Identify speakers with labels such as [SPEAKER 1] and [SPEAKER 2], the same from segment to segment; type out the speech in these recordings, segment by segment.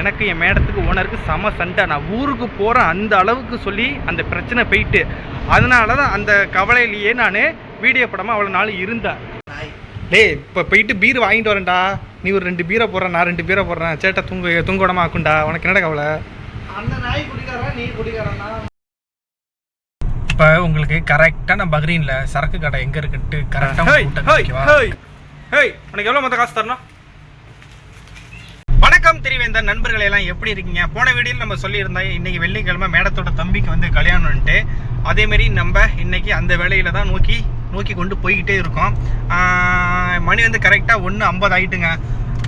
[SPEAKER 1] எனக்கு என் மேடத்துக்கு ஓனருக்கு செம சண்டை. நான் ஊருக்கு போகிறேன் அந்த அளவுக்கு சொல்லி அந்த பிரச்சனை போயிட்டு. அதனால தான் அந்த கவலையிலேயே நான் வீடியோ படமாக அவ்வளோ நாள் இருந்தேன். டேய் இப்போ போயிட்டு பீர் வாங்கிட்டு வரேன்டா. நீ ஒரு ரெண்டு பீரை போடுறேன் நான் ரெண்டு பீரை போடுறேன். சேட்டை தூங்க தூங்க விடாம ஆக்குண்டா உனக்கு என்னடா கவலை?
[SPEAKER 2] அந்த நாய் குடிக்காரன் நீ குடிக்காரனா?
[SPEAKER 1] இப்போ உங்களுக்கு கரெக்டாக நான் பக்ரீனில் சரக்கு கடை எங்கே இருக்குன்ட்டு கரெக்டாக ஹேய் உனக்கு எவ்வளோ மொத்த காசு தரணும்? வணக்கம் தெரிவேந்தர். நண்பர்கள் எல்லாம் எப்படி இருக்கீங்க? போன வீடியோவில் நம்ம சொல்லியிருந்தோம் இன்னைக்கு வெள்ளிக்கிழமை மேடத்தோட தம்பிக்கு வந்து கல்யாணம்ன்ட்டு. அதேமாரி நம்ம இன்னைக்கு அந்த வேலையில தான் நோக்கி நோக்கி கொண்டு போய்கிட்டே இருக்கோம். ஆஹ் மணி வந்து கரெக்டாக ஒன்று ஐம்பது ஆயிட்டுங்க.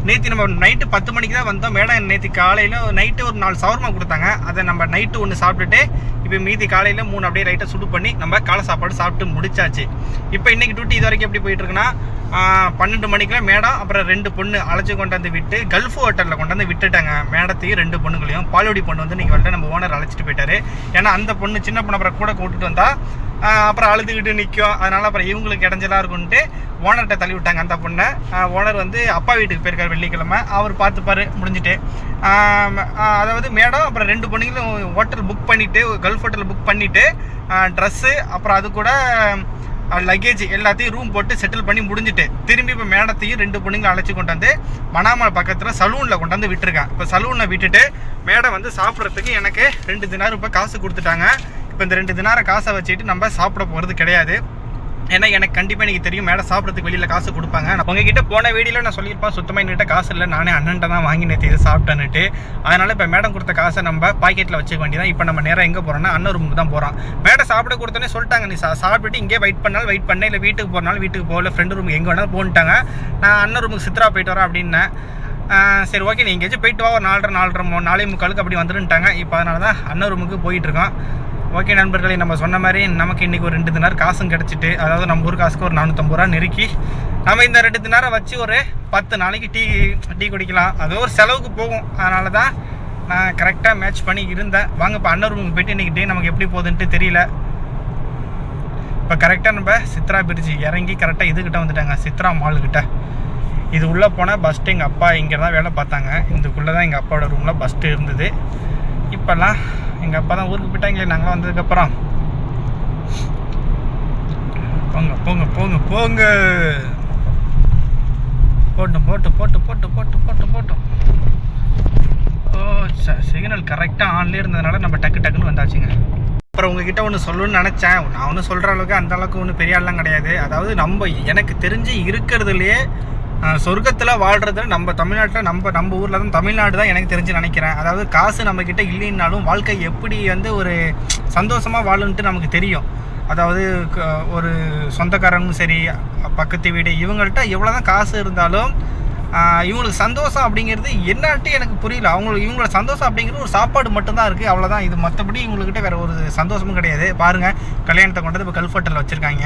[SPEAKER 1] நேற்று நம்ம நைட்டு பத்து மணிக்கு தான் வந்தோம். மேடம் நேற்று காலையில் நைட்டு ஒரு நாலு சவர்மா கொடுத்தாங்க. அதை நம்ம நைட்டு ஒன்று சாப்பிட்டுட்டு இப்போ மீதி காலையில் மூணு அப்படியே லைட்டாக சுடு பண்ணி நம்ம காலை சாப்பாடு சாப்பிட்டு முடிச்சாச்சு. இப்போ இன்னைக்கு டியூட்டி இது வரைக்கும் எப்படி போயிட்டுருக்குன்னா பன்னெண்டு மணிக்கெல்லாம் மேடம் அப்புறம் ரெண்டு பொண்ணு அழைச்சி கொண்டாந்து விட்டு கல்ஃப் ஹோட்டலில் கொண்டாந்து விட்டுட்டாங்க. மேடத்தையும் ரெண்டு பொண்ணுங்களையும். பாலுடி பொண்ணு வந்து நீங்கள் வந்துட்டு நம்ம ஓனர் அழைச்சிட்டு போயிட்டாரு. ஏன்னா அந்த பொண்ணு சின்ன பொண்ணு அப்புறம் கூட கூட்டிட்டு வந்தால் அப்புறம் அழுதுகிட்டு நிற்கும் அதனால அப்புறம் இவங்களுக்கு இடைஞ்சலாக இருக்கும்ட்டு ஓனர்கிட்ட தள்ளி விட்டாங்க அந்த பொண்ணை. ஓனர் வந்து அப்பா வீட்டுக்கு போயிருக்காரு வெள்ளிக்கிழமை. அவர் பார்த்துப்பாரு முடிஞ்சுட்டு. அதாவது மேடம் அப்புறம் ரெண்டு பொண்ணுங்களும் ஹோட்டல் புக் பண்ணிவிட்டு கல்ஃப் ஹோட்டல் புக் பண்ணிவிட்டு ட்ரெஸ்ஸு அப்புறம் அது கூட லக்கேஜ் எல்லாத்தையும் ரூம் போட்டு செட்டில் பண்ணி முடிஞ்சுட்டு திரும்பி இப்போ மேடத்தையும் ரெண்டு பொண்ணுங்களும் அழைச்சி கொண்டு வந்து மணாமல் பக்கத்தில் சலூனில் கொண்டாந்து விட்டுருக்கேன் இப்போ சலூனில் விட்டுட்டு மேடம் வந்து சாப்பிட்றதுக்கு எனக்கு ரெண்டு தினார் இப்போ காசு கொடுத்துட்டாங்க. இப்போ இந்த ரெண்டு தினார காசை வச்சுட்டு நம்ம சாப்பிட போகிறது கிடையாது. ஏன்னா எனக்கு கண்டிப்பாக எனக்கு தெரியும் மேடம் சாப்பிட்றதுக்கு வெளியில் காசு கொடுப்பாங்க. நான் உங்ககிட்ட போன வீடியோவில் நான் சொல்லியிருப்பேன் சுத்தமாக என்கிட்ட காசு இல்லை. நானே அண்ணன்ட்ட தான் வாங்கி நேற்று இது சாப்பிட்டேன்னுட்டு. அதனால் இப்போ மேடம் கொடுத்த காசை நம்ம பாக்கெட்டில் வச்சுக்க வேண்டியதான் இப்போ நம்ம நேராக எங்கே போகிறோம்னா அண்ணன் ரூமுக்கு தான் போகிறோம் மேடம் சாப்பிட கொடுத்தோன்னே சொல்லிட்டாங்க நீ சா- சாப்பிட்டுட்டு இங்கே வெயிட் பண்ணாலும் வெயிட் பண்ண. இல்லை வீட்டுக்கு போனாலும் வீட்டுக்கு போகல ஃப்ரெண்டு ரூமுக்கு எங்கே வேணாலும் போன்ட்டாங்க. நான் அண்ணன் ரூமுக்கு சித்ரா போயிட்டு வரேன் அப்படின்னேன். சரி ஓகே நீ எங்கேயாச்சும் போயிட்டு வா. ஒரு நாலரை நாலரை மூ நாலே முக்காலுக்கு அப்படி வந்துருன்ட்டாங்க. இப்போ அதனால தான் அண்ணன் ரூமுக்கு போயிட்டுருக்கோம் ஓகே நண்பர்களே நம்ம சொன்ன மாதிரி நமக்கு இன்றைக்கி ஒரு ரெண்டு தினார் காசும் கிடச்சிட்டு அதாவது நம்ம ஊர் காசுக்கு ஒரு நானூற்றம்பது ரூபா நெருக்கி நம்ம இந்த ரெண்டு தினாரை வச்சு ஒரு பத்து நாளைக்கு டீ டீ குடிக்கலாம். அது ஒரு செலவுக்கு போகும். அதனால தான் நான் கரெக்டாக மேட்ச் பண்ணி இருந்தேன். வாங்க இப்போ அண்ணன் ரூமுக்கு போயிட்டு இன்றைக்கி டே நமக்கு எப்படி போகுதுன்ட்டு தெரியல. இப்போ கரெக்டாக நம்ம சித்ரா பிரிட்ஜ் இறங்கி கரெக்டாக இதுக்கிட்ட வந்துட்டாங்க. சித்ரா மால்கிட்ட இது உள்ளே போனால் பஸ்ட்டு எங்கள் அப்பா இங்கே தான் வேலை பார்த்தாங்க. இதுக்குள்ளே தான் எங்கள் அப்பாவோட ரூமில் பஸ்ட்டு இருந்தது. இப்போல்லாம் எங்கள் அப்பா தான் ஊருக்கு போயிட்டாங்களே நாங்களாம் வந்ததுக்கப்புறம் போங்க போங்க போங்க போங்க. போட்டோம் போட்டு போட்டு போட்டு போட்டு போட்டு போட்டோம். ஓ சிக்னல் கரெக்டாக ஆன்லேயே இருந்ததுனால நம்ம டக்கு டக்குன்னு வந்தாச்சுங்க. அப்புறம் உங்ககிட்ட ஒன்று சொல்லணும்னு நினச்சேன். நான் ஒன்றும் சொல்கிற அளவுக்கு அந்த அளவுக்கு ஒன்றும் பெரிய ஆள்லாம் கிடையாது. அதாவது நம்ம எனக்கு தெரிஞ்சு இருக்கிறதுலையே சொர்க்கத்தில் வாழ்கிறது நம்ம தமிழ்நாட்டில் நம்ம நம்ம ஊரில் தான் தமிழ்நாடு தான் எனக்கு தெரிஞ்சு நினைக்கிறேன். அதாவது காசு நம்மக்கிட்ட இல்லைன்னாலும் வாழ்க்கை எப்படி வந்து ஒரு சந்தோஷமாக வாழுன்ட்டு நமக்கு தெரியும். அதாவது ஒரு சொந்தக்காரங்களும் சரி பக்கத்து வீடு இவங்கள்ட்ட எவ்வளோ தான் காசு இருந்தாலும் இவங்களுக்கு சந்தோஷம் அப்படிங்கிறது என்னன்ட்டு எனக்கு புரியல. அவங்களுக்கு இவங்களோட சந்தோஷம் அப்படிங்கிறது ஒரு சாப்பாடு மட்டும்தான் இருக்குது அவ்வளோதான் இது மற்றபடி இவங்கக்கிட்ட வேறு ஒரு சந்தோஷமும் கிடையாது. பாருங்கள் கல்யாணத்தை கொண்டது இப்போ கல்ஃப் ஹோட்டலில் வச்சுருக்காங்க.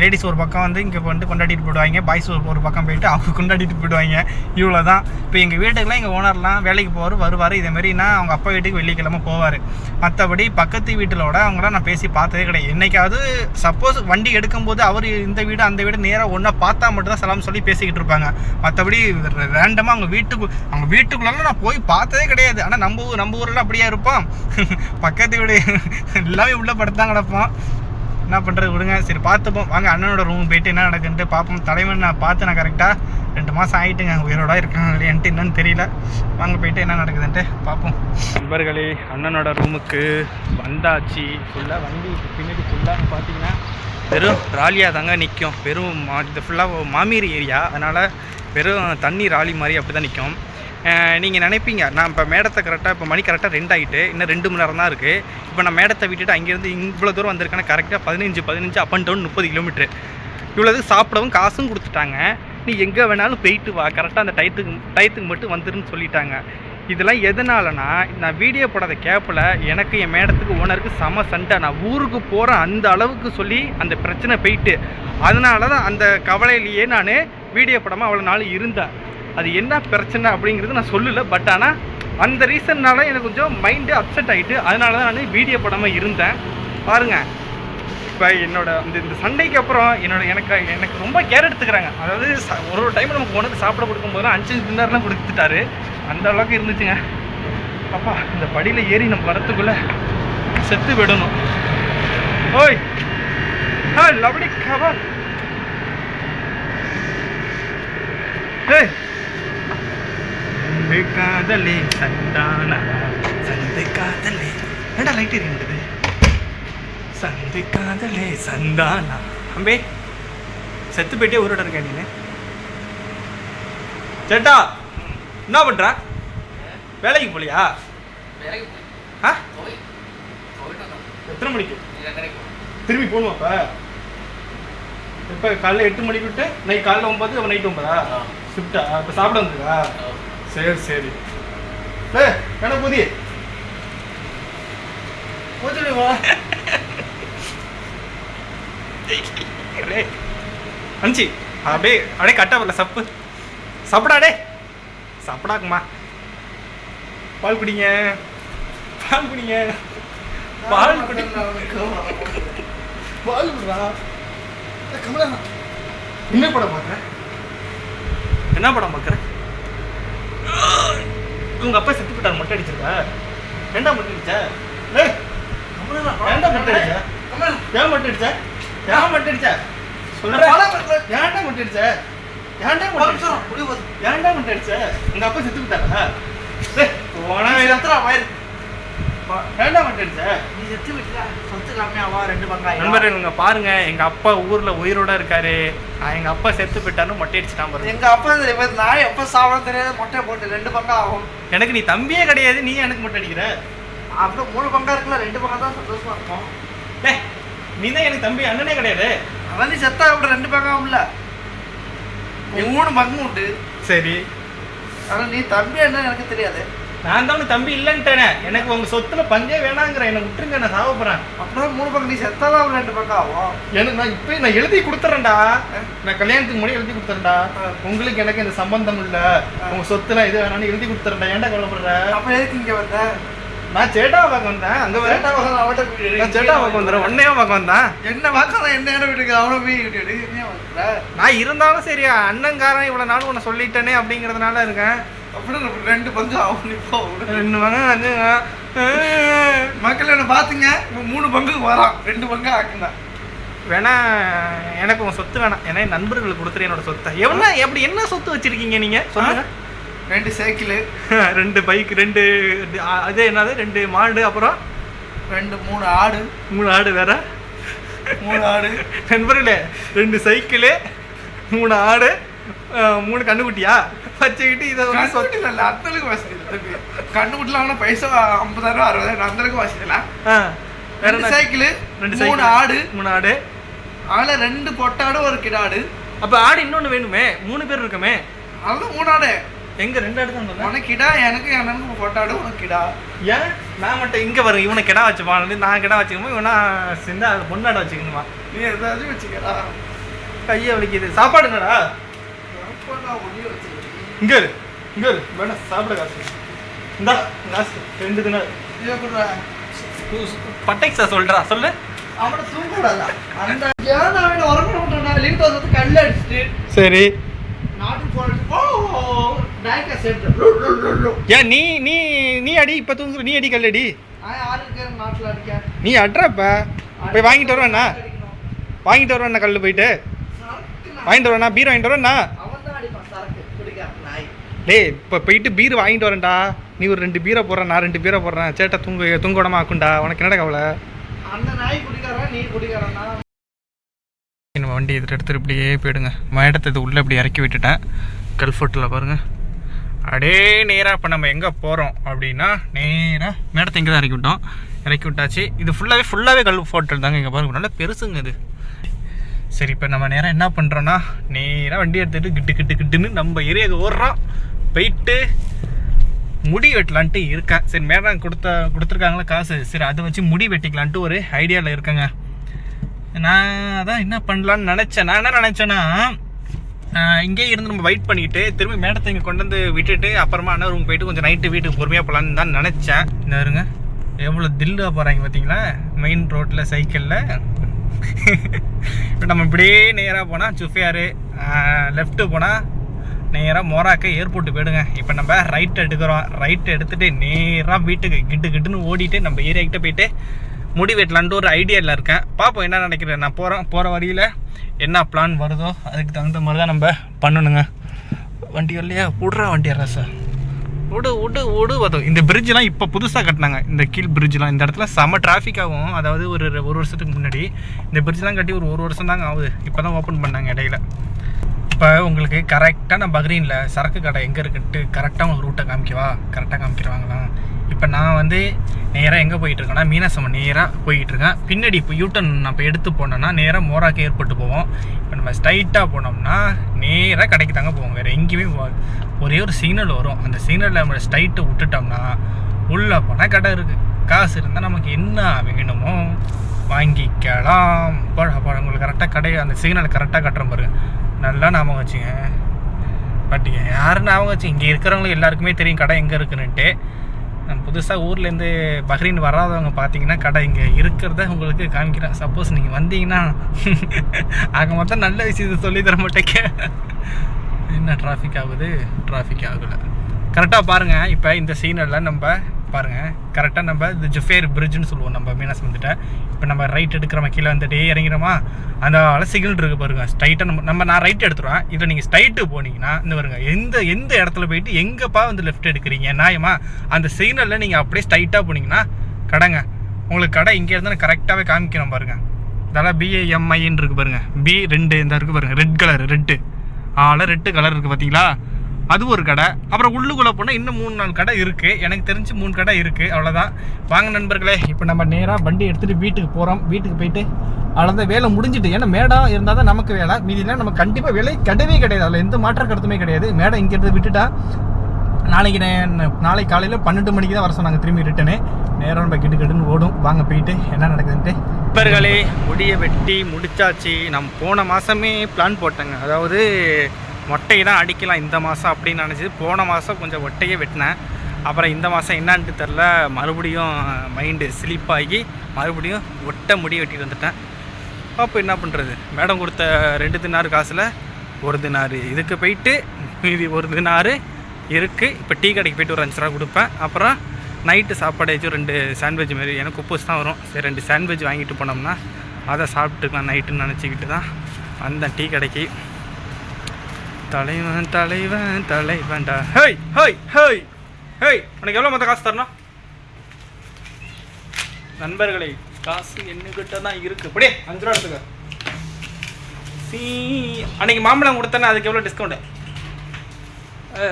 [SPEAKER 1] லேடிஸ் ஒரு பக்கம் வந்து இங்கே வந்து கொண்டாடிட்டு போயிடுவாங்க. பாய்ஸ் ஒரு பக்கம் போயிட்டு அவங்க கொண்டாடிட்டு போயிடுவாங்க. இவ்வளோ தான் இப்போ எங்கள் வீட்டுக்கெலாம் எங்கள் ஓனர்லாம் வேலைக்கு போவார் வருவார். இதேமாரினா அவங்க அப்பா வீட்டுக்கு வெள்ளிக்கிழமை போவார். மற்றபடி பக்கத்து வீட்டிலோட அவங்களாம் நான் பேசி பார்த்ததே கிடையாது. என்றைக்காவது சப்போஸ் வண்டி எடுக்கும்போது அவர் இந்த வீடு அந்த வீடு நேராக ஒன்றா பார்த்தா மட்டும்தான் சலாம் சொல்லி பேசிக்கிட்டு இருப்பாங்க. மற்றபடி ரேண்டமாக அவங்க வீட்டுக்கு அவங்க வீட்டுக்குள்ளெல்லாம் நான் போய் பார்த்ததே கிடையாது. ஆனால் நம்ம ஊர் நம்ம ஊரில் அப்படியே இருப்போம். பக்கத்து வீடு எல்லாமே உள்ளே படுத்தான் கிடப்போம். என்ன பண்ணுறது விடுங்க. சரி பார்த்துப்போம். வாங்க அண்ணனோட ரூம் போயிட்டு என்ன நடக்குன்ட்டு பார்ப்போம். தலைவன் நான் பார்த்து நான் கரெக்டாக ரெண்டு மாதம் ஆகிட்டுங்க உயிரோட இருக்காங்க இல்லையான்ட்டு என்னன்னு தெரியல. வாங்க போயிட்டு என்ன நடக்குதுன்ட்டு பார்ப்போம். நண்பர்களே அண்ணனோட ரூமுக்கு வந்தாச்சு. ஃபுல்லாக வண்டி பின்னாடி ஃபுல்லாக பார்த்தீங்கன்னா வெறும் ராலியாக தாங்க நிற்கும் வெறும் மா இது ஃபுல்லாக மாமீரி ஏரியா. அதனால் வெறும் தண்ணி ராலி மாதிரி அப்படி தான் நிற்கும் நீங்கள் நினைப்பீங்க நான் இப்போ மேடத்தை கரெக்டாக இப்போ மணி கரெக்டாக ரெண்டு ஆகிட்டு இன்னும் ரெண்டு மணி நேரம் தான் இருக்குது இப்போ நான் மேடத்தை விட்டுட்டு அங்கேருந்து இவ்வளோ தூரம் வந்திருக்கேன்னா கரெக்டாக பதினஞ்சு பதினஞ்சு அப் அண்ட் டவுன் முப்பது கிலோமீட்ரு இவ்வளோது சாப்பிடவும் காசும் கொடுத்துட்டாங்க. நீ எங்கே வேணாலும் போயிட்டு வா கரெக்டாக அந்த டயத்துக்கு டயத்துக்கு மட்டும் வந்துருன்னு சொல்லிட்டாங்க. இதெல்லாம் எதனாலனா நான் வீடியோ போடாத கேப்பில் எனக்கு என் மேடத்துக்கு ஓனருக்கு செம சண்டை. நான் ஊருக்கு போகிறேன் அந்த அளவுக்கு சொல்லி அந்த பிரச்சனை போயிட்டு. அதனால தான் அந்த கவலையிலேயே நான் வீடியோ படமாக அவ்வளோ நாள் இருந்தேன் அது என்ன பிரச்சனை அப்படிங்கிறது நான் சொல்லலை. பட் ஆனால் அந்த ரீசன்னால எனக்கு கொஞ்சம் மைண்டு அப்செட் ஆகிட்டு அதனால தான் நான் வீடியோ படமாக இருந்தேன். பாருங்கள் இப்போ என்னோட இந்த இந்த சண்டைக்கு அப்புறம் என்னோட எனக்கு எனக்கு ரொம்ப கேர் எடுத்துக்கிறாங்க. அதாவது ச- ஒரு ஒரு டைம் நமக்கு உனக்கு சாப்பிட கொடுக்கும்போதெல்லாம் அஞ்சு டின்னர்லாம் கொடுத்துட்டாரு. அந்த அளவுக்கு இருந்துச்சுங்க. அப்பா இந்த படியில் ஏறி நம்ம வரத்துக்குள்ளே செத்து விடணும். ஓய் ஆ லவ்லி கவர் ஏய் சந்தை காதலே சந்தானா சந்தை காதலே. என்னடா லைட் எரியுது சந்தை காதலே சந்தானா அம்பே செத்து போயிட்டே ஊரோட இருக்கேன் நீ சேட்டா என்ன பண்ற? வேலைக்கு போலியா? ஆ? எத்தனை மணிக்கு? திரும்பி போகணும் அப்ப. இப்போ காலைல எட்டு மணிக்கு விட்டு நைட் காலைல ஒன்பது நைட் ஒன்பதா. ஷிஃப்டா இப்போ சாப்பிட வந்துருக்கா சரி சரி. ஏ என்ன புதி.
[SPEAKER 2] போச்சு வா.
[SPEAKER 1] அஞ்சி அப்படியே அப்படியே கட்ட வரல சப்பு. சாப்பிடாடே சாப்பிடாக்குமா பால் குடிங்க. பால் குடிங்க. பால் குடி பால் குடிடா. கமலா என்ன படம் பார்க்குற? என்ன படம் பார்க்குற? உங்க அப்பா செத்து போட்டார் மொட்டை அடிச்சிருக்கா? ஏன்டா மொட்டை அடிச்ச? ஏன்டா மொட்டை அடிச்ச? ஏன் மொட்டை அடிச்ச? ஏன் மொட்டை அடிச்ச? சொல்றேன் ஏன்டா மொட்டை அடிச்ச? ஏன்டா மொட்டை அடிச்ச? ஏன்டா மொட்டை அடிச்ச? உங்க அப்பா செத்து போட்டாரா ஏய், போனா வேலை. ஏன்டா மொட்டை அடிச்ச நண்பரே இவங்க பாருங்க எங்க அப்பா ஊர்ல உயிரோட இருக்காரு. நான் எங்க அப்பா செத்து போயிட்டாருன்னு மொட்டை அடிச்சுட்டான் பாருங்க
[SPEAKER 2] எங்க அப்பா இப்ப நான் எப்ப சாப்பிட தெரியாது மொட்டை போட்டு ரெண்டு பங்கா ஆகும்.
[SPEAKER 1] எனக்கு நீ தம்பியே கிடையாது நீ எனக்கு மொட்டை அடிக்கிற?
[SPEAKER 2] அப்புறம் மூணு பங்கா இருக்குல்ல ரெண்டு பங்கா தான் சந்தோஷமா இருக்கும்.
[SPEAKER 1] டேய், நீ தான் எனக்கு தம்பி அண்ணனே கிடையாது.
[SPEAKER 2] அதான் நீ செத்தா அப்புறம் ரெண்டு பங்கா ஆகும்ல? மூணு பங்கு உண்டு.
[SPEAKER 1] சரி.
[SPEAKER 2] ஆனா நீ தம்பி என்ன எனக்கு தெரியாது.
[SPEAKER 1] நான் தான் தம்பி இல்லைன்ட்டேனே. எனக்கு உங்க சொத்துல பஞ்சே வேணாங்கிற என்னை விட்டுருங்க நான் சாவ போறேன்
[SPEAKER 2] அப்புறம் மூணு பங்கு நீ செத்தா தான் அப்புறம் ரெண்டு பங்கா ஆகும்.
[SPEAKER 1] எனக்கு நான் இப்போ நான் எழுதி கொடுத்துறேன்டா. நான் கல்யாணத்துக்கு முன்னாடி எழுதி கொடுத்துறேன்டா. உங்களுக்கு எனக்கு இந்த சம்பந்தம் இல்ல. உங்க சொத்துல இது வேணாம்னு எழுதி கொடுத்துறேன்டா. ஏன்டா கவலைப்படுற?
[SPEAKER 2] அப்ப எதுக்கு இங்க வந்த?
[SPEAKER 1] நான் சேட்டா பார்க்க வந்தேன். அங்க
[SPEAKER 2] வேண்டாம் மகன் அவட்ட
[SPEAKER 1] நான் சேட்டா பார்க்க வந்துடுறேன் உன்னையே பார்க்க வந்தேன்.
[SPEAKER 2] என்ன பார்க்கறேன் என்ன இடம் வீட்டுக்கு அவனை போய் விட்டு
[SPEAKER 1] நான் இருந்தாலும் சரி அண்ணங்காரன் இவ்வளவு நாள் உன்னை சொல்லிட்டேனே அப்படிங்கிறதுனால இருக்கேன்.
[SPEAKER 2] அப்புறம் ரெண்டு பங்கு ஆகும். நீ போ விடு.
[SPEAKER 1] ரெண்டு மகன் வந்து
[SPEAKER 2] மக்கள் என்ன பாத்துங்க இவன் மூணு பங்குக்கு வரான். ரெண்டு பங்கு ஆக்குங்க.
[SPEAKER 1] வேணா எனக்கு உன் சொத்து வேணாம். ஏன்னா என் நண்பர்களுக்கு கொடுத்துரு என்னோட சொத்தை. எவ்வளோ எப்படி என்ன சொத்து வச்சிருக்கீங்க நீங்க? சொல்லுங்க.
[SPEAKER 2] ரெண்டு சைக்கிள்.
[SPEAKER 1] ரெண்டு பைக் ரெண்டு அது என்னது? ரெண்டு மாடு அப்புறம்?
[SPEAKER 2] ரெண்டு மூணு ஆடு.
[SPEAKER 1] மூணு ஆடு வேற?
[SPEAKER 2] மூணு ஆடு.
[SPEAKER 1] நண்பர்களே ரெண்டு சைக்கிளு மூணு ஆடு மூணு கண்ணுக்குட்டியா? வச்சுக்கிட்டு இதை வந்து சொத்து
[SPEAKER 2] இல்ல அந்த அளவுக்கு வசதி இல்லை கண்ணுக்குட்டில அவன பைசா ஐம்பதாயிரம் அறுபதாயிரம் அந்த அளவுக்கு வசதி இல்லை. ரெண்டு? சைக்கிள்
[SPEAKER 1] ரெண்டு
[SPEAKER 2] மூணு ஆடு.
[SPEAKER 1] மூணு ஆடு.
[SPEAKER 2] அதுல ரெண்டு பொட்டாடு ஒரு கிடாடு.
[SPEAKER 1] அப்ப ஆடு இன்னொன்னு வேணுமே? மூணு பேர் இருக்குமே?
[SPEAKER 2] அதுதான் மூணு ஆடு.
[SPEAKER 1] எங்க ரெண்டு சொன்னேன்?
[SPEAKER 2] உனக்கு கிடா எனக்கு எனக்கு பொட்டாடு உனக்கு கிடா.
[SPEAKER 1] ஏன்? நான் மட்டும் இங்க வரும் இவனை கிடா வச்சுப்பான். நான் கிடா வச்சுக்கணுமா? இவனா சின்ன பொண்ணாடை வச்சுக்கணுமா?
[SPEAKER 2] நீ ஏதாச்சும் வச்சுக்கடா.
[SPEAKER 1] கையை வலிக்குது. சாப்பாடு என்னடா?
[SPEAKER 2] ஒளிய வச்சுக்க
[SPEAKER 1] இங்க இரு இங்க இரு. வேணா சாப்பிட காசு. இந்தா காசு. ரெண்டு தினம். பட்டைக்ஸா சொல்றா சொல்லு.
[SPEAKER 2] அவனை தூங்க விடாதா அந்த ஏன் அவனை உறங்க விட்டான் லீட் வந்து கல்ல அடிச்சுட்டு
[SPEAKER 1] சரி.
[SPEAKER 2] நாட்டு
[SPEAKER 1] ஏன் நீ நீ நீ அடி இப்ப தூங்குற நீ அடி கல்லடி நீ அட்றப்ப போய் வாங்கிட்டு வருவேண்ணா வாங்கிட்டு வருவேண்ணா கல்லு போயிட்டு. வாங்கிட்டு வருவேண்ணா பீர் வாங்கிட்டு வருவேண்ணா
[SPEAKER 2] அவன் தான் அடிப்பான் சரக்கு குடிக்க நாய்
[SPEAKER 1] டேய் இப்போ போயிட்டு பீர் வாங்கிட்டு வரேன்டா. நீ ஒரு ரெண்டு பீரை போடுற நான் ரெண்டு பீரை போடுறேன். சேட்டை தூங்க தூங்க விடாம ஆக்குண்டா உனக்கு என்னடா கவலை?
[SPEAKER 2] அந்த நாய் நீ
[SPEAKER 1] நம்ம வண்டி இதில் எடுத்துட்டு இப்படியே போயிடுங்க. மேடத்தை இது உள்ளே இப்படி இறக்கி விட்டுட்டேன். கல்ஃபோர்ட்டில் பாருங்க. அப்படியே நேராக இப்போ நம்ம எங்கே போகிறோம் அப்படின்னா நேராக மேடத்தை இங்கே தான் இறக்கி விட்டோம். இறக்கி விட்டாச்சு. இது ஃபுல்லாகவே ஃபுல்லாகவே கல் ஃபோட்டல் தாங்க இங்கே பாருங்க. நல்லா பெருசுங்க இது. சரி இப்போ நம்ம நேராக என்ன பண்ணுறோன்னா நேராக வண்டி எடுத்துகிட்டு கிட்டு கிட்டு கிட்டுன்னு நம்ம ஏரியாவுக்கு ஓடுறோம். போயிட்டு முடி வெட்டலான்ட்டு இருக்கேன். சரி மேடம் கொடுத்த கொடுத்துருக்காங்களா காசு? சரி அதை வச்சு முடி வெட்டிக்கலான்ட்டு ஒரு ஐடியாவில் இருக்கேங்க. நான் அதான் என்ன பண்ணலான்னு நினச்சேன். நான் என்ன நினச்சேன்னா இங்கேயே இருந்து நம்ம வெயிட் பண்ணிட்டு திரும்பி மேடத்தை இங்கே கொண்டு வந்து விட்டுட்டு அப்புறமா அண்ணா ரூம் போயிட்டு கொஞ்சம் நைட்டு வீட்டுக்கு பொறுமையாக போகலான்னு தான் நினச்சேன். இந்த இருங்க எவ்வளோ தில்லாக போகிறாங்க பார்த்தீங்களா மெயின் ரோட்டில் சைக்கிளில் இப்போ நம்ம இப்படியே நேராக போனால் சுஃபியாரு லெஃப்ட்டு போனால் நேராக மோராக்க ஏர்போர்ட்டு போயிடுங்க. இப்போ நம்ம ரைட் எடுக்கிறோம். ரைட் எடுத்துகிட்டு நேராக வீட்டுக்கு கிட்டு கிட்டுன்னு ஓடிட்டு நம்ம ஏரியாக்கிட்ட போயிட்டு முடி வெட்டலான்ட்டு ஒரு ஐடியாவில் இருக்கேன். பார்ப்போம் என்ன நினைக்கிறேன் நான் போகிறேன் போகிற வழியில் என்ன பிளான் வருதோ அதுக்கு தகுந்த மாதிரி தான் நம்ம பண்ணணுங்க. வண்டி வரலையா? விடுறா வண்டி வர்றா சார் விடு விடு விடு வதம் இந்த பிரிட்ஜெலாம் இப்போ புதுசாக கட்டினாங்க. இந்த கீழ் பிரிட்ஜெலாம் இந்த இடத்துல செம டிராஃபிக் ஆகும். அதாவது ஒரு ஒரு வருஷத்துக்கு முன்னாடி இந்த பிரிட்ஜெலாம் கட்டி ஒரு ஒரு வருஷம் தாங்க ஆகுது. இப்போ தான் ஓப்பன் பண்ணாங்க இடையில. இப்போ உங்களுக்கு கரெக்டாக நான் பக்ரீனில் சரக்கு கடை எங்கே இருக்குன்ட்டு கரெக்டாக உங்களுக்கு ரூட்டை காமிக்கவா? கரெக்டாக காமிக்கிறவாங்களாம் இப்போ நான் வந்து நேராக எங்கே போயிட்டுருக்கேன்னா மீனாசம்மன் நேராக போயிட்டுருக்கேன். பின்னாடி இப்போ யூட்டன் நான் இப்போ எடுத்து போனோன்னா நேராக மோராக்கு ஏற்பட்டு போவோம். இப்போ நம்ம ஸ்ட்ரைட்டாக போனோம்னா நேராக கடைக்கு தாங்க போவோம். வேறு எங்கேயுமே போகாது ஒரே ஒரு சிக்னல் வரும். அந்த சிக்னலில் நம்ம ஸ்ட்ரைட்டை விட்டுட்டோம்னா உள்ளே போனால் கடை இருக்குது காசு இருந்தால் நமக்கு என்ன வேணுமோ வாங்கிக்கலாம். போட உங்களுக்கு கரெக்டாக கடை அந்த சிக்னல் கரெக்டாக கட்டுற பாருங்க. நல்லா ஞாபகம் வச்சுங்க. பட் யாரும் ஞாபகம் வச்சு இங்கே இருக்கிறவங்களுக்கு எல்லாருக்குமே தெரியும் கடை எங்கே இருக்குன்னுட்டு. புதுசாக ஊர்லேருந்து பஹ்ரீன் வராதவங்க பார்த்தீங்கன்னா கடை இங்கே இருக்கிறத உங்களுக்கு காமிக்கிறேன். சப்போஸ் நீங்கள் வந்தீங்கன்னா ஆக மொத்தம் நல்ல விஷயத்தை சொல்லித்தர மாட்டேங்க. என்ன டிராஃபிக் ஆகுது? டிராஃபிக் ஆகலை. கரெக்டாக பாருங்கள் இப்போ இந்த சீனெல்லாம் நம்ம பாருங்கள் கரெக்டாக நம்ம இந்த ஜஃபேர் பிரிட்ஜ்னு சொல்லுவோம் நம்ம மீனாஸ் வந்துட்டு. இப்போ நம்ம ரைட் எடுக்கிறோமா கீழே வந்துட்டே இறங்கிறோமா அந்த அலை சிக்னல் இருக்குது பாருங்கள் ஸ்ட்ரைட்டாக நம்ம நம்ம நான் ரைட் எடுத்துருவேன். இதில் நீங்கள் ஸ்ட்ரைட்டு போனீங்கன்னா இந்த பாருங்க எந்த எந்த இடத்துல போயிட்டு எங்கேப்பா வந்து லெஃப்ட் எடுக்கிறீங்க? நியாயமா? அந்த சிக்னலில் நீங்கள் அப்படியே ஸ்ட்ரைட்டாக போனீங்கன்னா கடைங்க. உங்களுக்கு கடை இங்கே இருந்தால் கரெக்டாகவே காமிக்கிறோம் பாருங்கள் இதெல்லாம் பிஏஎம்ஐன்னு இருக்குது பாருங்கள் பி ரெண்டு இந்த இருக்குது பாருங்கள் ரெட் கலர் ரெட்டு ஆள ரெட்டு கலர் இருக்குது பார்த்தீங்களா அது ஒரு கடை. அப்புறம் உள்ளுக்குள்ளே போனால் இன்னும் மூணு நாலு கடை இருக்குது எனக்கு தெரிஞ்சு மூணு கடை இருக்குது அவ்வளோதான் வாங்க நண்பர்களே இப்போ நம்ம நேராக வண்டி எடுத்துகிட்டு வீட்டுக்கு போகிறோம் வீட்டுக்கு போயிட்டு அவ்வளோதான் வேலை முடிஞ்சிட்டு ஏன்னா மேடம் இருந்தால் தான் நமக்கு வேலை. மீதிலாம் நம்ம கண்டிப்பாக வேலை கிடையவே கிடையாது. அதில் எந்த மாற்ற கருத்துமே கிடையாது. மேடம் இங்கே இருந்து விட்டுட்டா நாளைக்கு நான் நாளைக்கு காலையில் பன்னெண்டு மணிக்கு தான் வர சொன்னாங்க. திரும்பி ரிட்டனு நேரம் நம்ம கிட்டு கிட்டுன்னு ஓடும். வாங்க போயிட்டு என்ன நடக்குதுன்ட்டு. நண்பர்களே முடியை வெட்டி முடிச்சாச்சு. நம்ம போன மாதமே பிளான் போட்டேங்க. அதாவது மொட்டையை தான் அடிக்கலாம் இந்த மாதம் அப்படின்னு நினச்சி போன மாதம் கொஞ்சம் ஒட்டையே வெட்டினேன். அப்புறம் இந்த மாதம் என்னான்ட்டு தெரில மறுபடியும் மைண்டு ஸ்லிப்பாகி மறுபடியும் ஒட்டை முடி வெட்டிட்டு வந்துட்டேன். அப்போ என்ன பண்ணுறது மேடம் கொடுத்த ரெண்டு தினாறு காசில் ஒரு தினாறு. இதுக்கு போயிட்டு மீதி ஒரு தினாறு இருக்குது இப்போ டீ கடைக்கு போயிட்டு ஒரு அஞ்சு ரூபா கொடுப்பேன். அப்புறம் நைட்டு சாப்பாடு ஏதாச்சும் ரெண்டு சாண்ட்விச் மாரி எனக்கு உப்புஸ் தான் வரும். சரி ரெண்டு சாண்ட்விச் வாங்கிட்டு போனோம்னா அதை சாப்பிட்டுக்கலாம் நைட்டுன்னு நினச்சிக்கிட்டு தான் வந்தேன் டீ கடைக்கு. தலைவன் தலைவன் தலைவன்டா. Hey hey hey hey. உனக்கு எவ்வளோ மொத்த காசு தரணும்? நண்பர்களே காசு என்னக்கிட்ட தான் இருக்குது அப்படியே அஞ்சு ரூபா எடுத்துக்க. சீ அன்னைக்கு மாம்பழம் கொடுத்தேன்னா அதுக்கு எவ்வளோ டிஸ்கவுண்ட்டு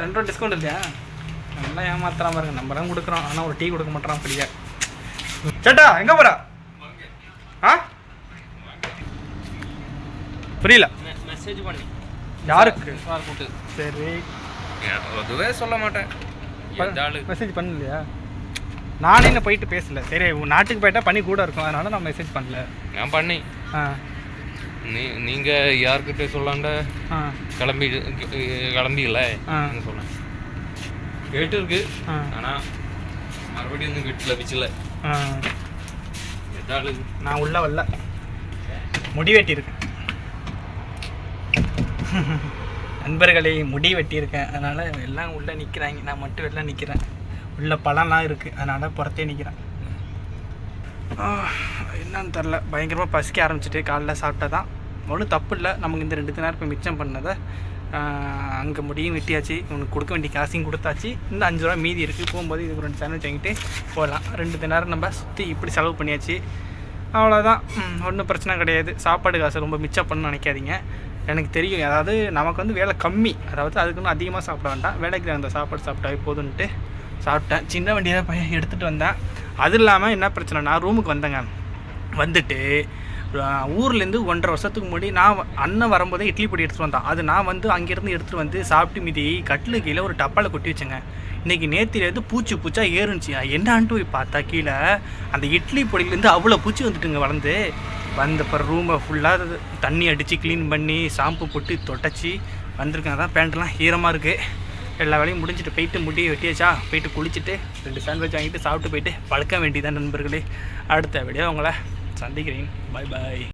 [SPEAKER 1] ரெண்டு ரூபா டிஸ்கவுண்ட் இல்லையா? நல்லா ஏமாத்துறான் பாருங்க. நம்ம தான் கொடுக்குறோம். ஆனால் ஒரு டீ கொடுக்க மாட்டான் அப்படியா. சேட்டா எங்கே போகிறா ஆ? புரியல.
[SPEAKER 3] மெசேஜ் பண்ணி.
[SPEAKER 1] யாருக்கு?
[SPEAKER 3] சார் கூட்டு.
[SPEAKER 1] சரி.
[SPEAKER 3] அதுவே சொல்ல மாட்டேன்.
[SPEAKER 1] மெசேஜ் பண்ணலையா? நானே இன்னும் போயிட்டு பேசல. சரி உன் நாட்டுக்கு போயிட்டா பண்ணி கூட இருக்கும். அதனால நான் மெசேஜ் பண்ணல.
[SPEAKER 3] நான் பண்ணி.
[SPEAKER 1] ஆ.
[SPEAKER 3] நீ நீங்க யார்கிட்ட சொல்லாண்ட? கிளம்பி கிளம்பியில. சொன்னேன். கேட்டு இருக்கு. ஆனா மறுபடியும் வந்து வீட்டில் ஆளு?
[SPEAKER 1] நான் உள்ள வரல. முடி வெட்டியிருக்கேன் நண்பர்களே முடி வெட்டியிருக்கேன். அதனால் எல்லாம் உள்ளே நிற்கிறாங்க நான் மட்டும் வெளில நிற்கிறேன் உள்ளே பழம்லாம் இருக்குது அதனால் புறத்தே நிற்கிறேன் என்னன்னு தெரில பயங்கரமாக பசிக்க ஆரம்பிச்சிட்டு காலைல சாப்பிட்டா தான் ஒன்றும் தப்பு இல்லை. நமக்கு இந்த ரெண்டு நேரம் இப்போ மிச்சம் பண்ணதை அங்கே முடியும் வெட்டியாச்சு. உனக்கு கொடுக்க வேண்டிய காசையும் கொடுத்தாச்சு. இந்த அஞ்சு ரூபா மீதி இருக்குது போகும்போது இதுக்கு ரெண்டு சாண்ட்விச் வாங்கிட்டு போகலாம். ரெண்டு நேரம் நம்ம சுற்றி இப்படி செலவு பண்ணியாச்சு. அவ்வளோதான் ஒன்றும் பிரச்சனை கிடையாது. சாப்பாடு காசு ரொம்ப மிச்சம் பண்ண நினைக்காதீங்க. எனக்கு தெரியும். அதாவது நமக்கு வந்து வேலை கம்மி. அதாவது அதுக்குன்னு அதிகமாக சாப்பிட வேண்டாம். வேலைக்கு அந்த சாப்பாடு சாப்பிட்டாவே போதுன்ட்டு சாப்பிட்டேன். சின்ன வண்டியை தான் பையன் எடுத்துகிட்டு வந்தேன். அது இல்லாமல் என்ன பிரச்சனைனா ரூமுக்கு வந்தேங்க. வந்துட்டு ஊர்லேருந்து ஒன்றரை வருஷத்துக்கு முன்னாடி நான் அண்ணன் வரும்போதே இட்லி பொடி எடுத்துகிட்டு வந்தான். அது நான் வந்து அங்கேருந்து எடுத்துகிட்டு வந்து சாப்பிட்டு மீதி கட்டிலு கீழே ஒரு டப்பாவில் கொட்டி வச்சேங்க. இன்றைக்கி நேத்திலேருந்து பூச்சி பூச்சா ஏறுனுச்சு. என்னான்ட்டு போய் பார்த்தா கீழே அந்த இட்லி பொடியிலேருந்து அவ்வளோ பூச்சி வந்துட்டுங்க வளர்ந்து. வந்த ரூமை ஃபுல்லாக தண்ணி அடித்து க்ளீன் பண்ணி ஷாம்பு போட்டு தொடச்சி வந்திருக்கேன் தான் பேண்ட்லாம் ஈரமாக இருக்குது எல்லா வேலையும் முடிஞ்சுட்டு போயிட்டு முடி வெட்டியாச்சா? போயிட்டு குளிச்சுட்டு ரெண்டு சாண்ட்விச் வாங்கிட்டு சாப்பிட்டு போயிட்டு பழக்க வேண்டியதான் நண்பர்களே. அடுத்த வீடியோ உங்களை சந்திக்கிறேன். பாய் பாய்